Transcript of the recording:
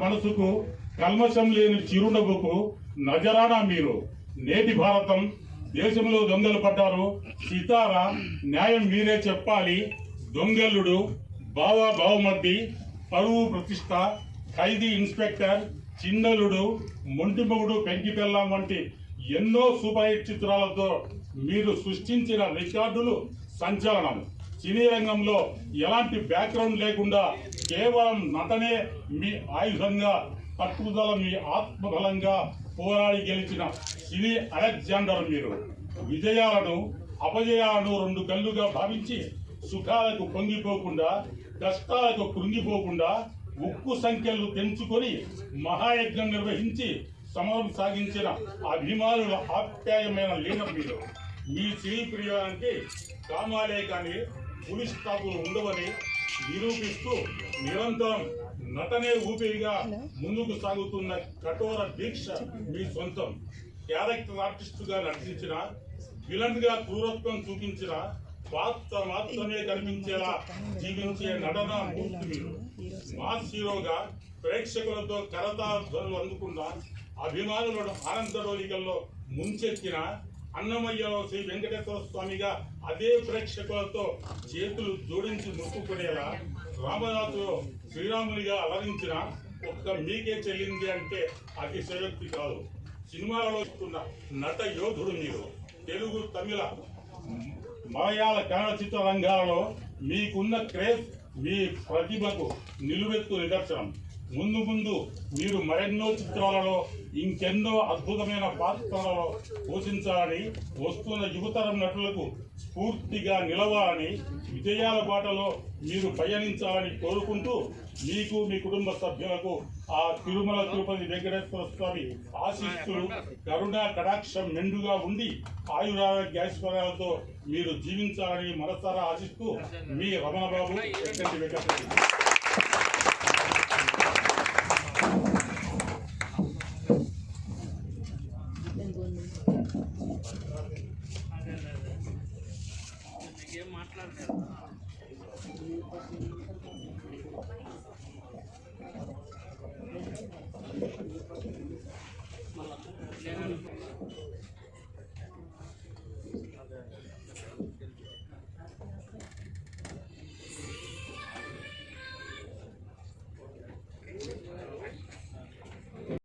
మనసుకు కల్మషం లేని చిరునవ్వుకు నజరానా మీరు. నేటి భారతం దేశంలో దొంగలు పడ్డారు. సీతారా న్యాయం మీరే చెప్పాలి. దొంగలుడు బావా బావమర్ది పరువు ప్రతిష్ట ఖైదీ ఇన్స్పెక్టర్ చిన్నలుడు మొంటిమగుడు పెంకి పెళ్ళాం వంటి ఎన్నో సూపర్ హిట్ చిత్రాలతో మీరు సృష్టించిన రికార్డులు సంచలనం. సినీ రంగంలో ఎలాంటి బ్యాక్గ్రౌండ్ లేకుండా కేవలం నటనే మీ ఆయుధంగా పట్టుదల మీ ఆత్మబలంగా పోరాడి గెలిచిన సినీ అలెగ్జాండర్ మీరు. విజయాలను అపజయాలను రెండు కళ్ళుగా భావించి సుఖాలకు పొంగిపోకుండా కష్టాలకు కృంగిపోకుండా ఉక్కు సంఖ్యలు తెంచుకొని మహాయజ్ఞం నిర్వహించి సమరం సాగించిన అభిమానుల ఆప్యాయమైన లీనం మీరు. మీ సినీ ప్రియానికి కామాలే కానీ పులి స్టాపులు ఉండవని నిరూపిస్తూ నిరంతరం నటనే ఊపిరిగా ముందుకు సాగుతున్న కఠోర దీక్ష మీ సొంతం. క్యారెక్టర్ ఆర్టిస్టుగా నటించిన విలన్గా క్రూరత్వం చూపించిన పాత్ర మాత్రమే కనిపించేలా జీవించే నటన మూర్తి మీరు. మాస్ హీరోగా ప్రేక్షకులతో కరతాధ్వనులు అందుకున్న అభిమానులను ఆనందరోలికల్లో ముంచెత్తిన అన్నమయ్య శ్రీ వెంకటేశ్వర స్వామిగా అదే ప్రేక్షకులతో చేతులు జోడించి మొక్కుకునేలా రామదాసులో శ్రీరామునిగా అలరించిన ఒక్క మీకే చెల్లింది అంటే అతిశయోక్తి కాదు. సినిమాలలో నట యోధుడు మీరు. తెలుగు తమిళ మలయాళ కన్నడ చిత్ర రంగాలలో మీకున్న క్రేజ్ మీ ప్రతిభకు నిలువెత్తు నిదర్శనం. ముందు ముందు మీరు మరెన్నో చిత్రాలలో ఇంకెన్నో అద్భుతమైన పాత్రలలో పోషించాలని వస్తున్న యువతరం నటులకు స్ఫూర్తిగా నిలవాలని విజయాల బాటలో మీరు పయనించాలని కోరుకుంటూ మీకు మీ కుటుంబ సభ్యులకు ఆ తిరుమల తిరుపతి వెంకటేశ్వర స్వామి ఆశీస్సులు కరుణా కటాక్షం మెండుగా ఉండి ఆయురారోగ్యాశ్వర్యాలతో మీరు జీవించాలని మనసారా ఆశిస్తూ మీ రమణబాబు వెంకటేశ్వర వెంకటరెడ్డి మాట్లాడతారు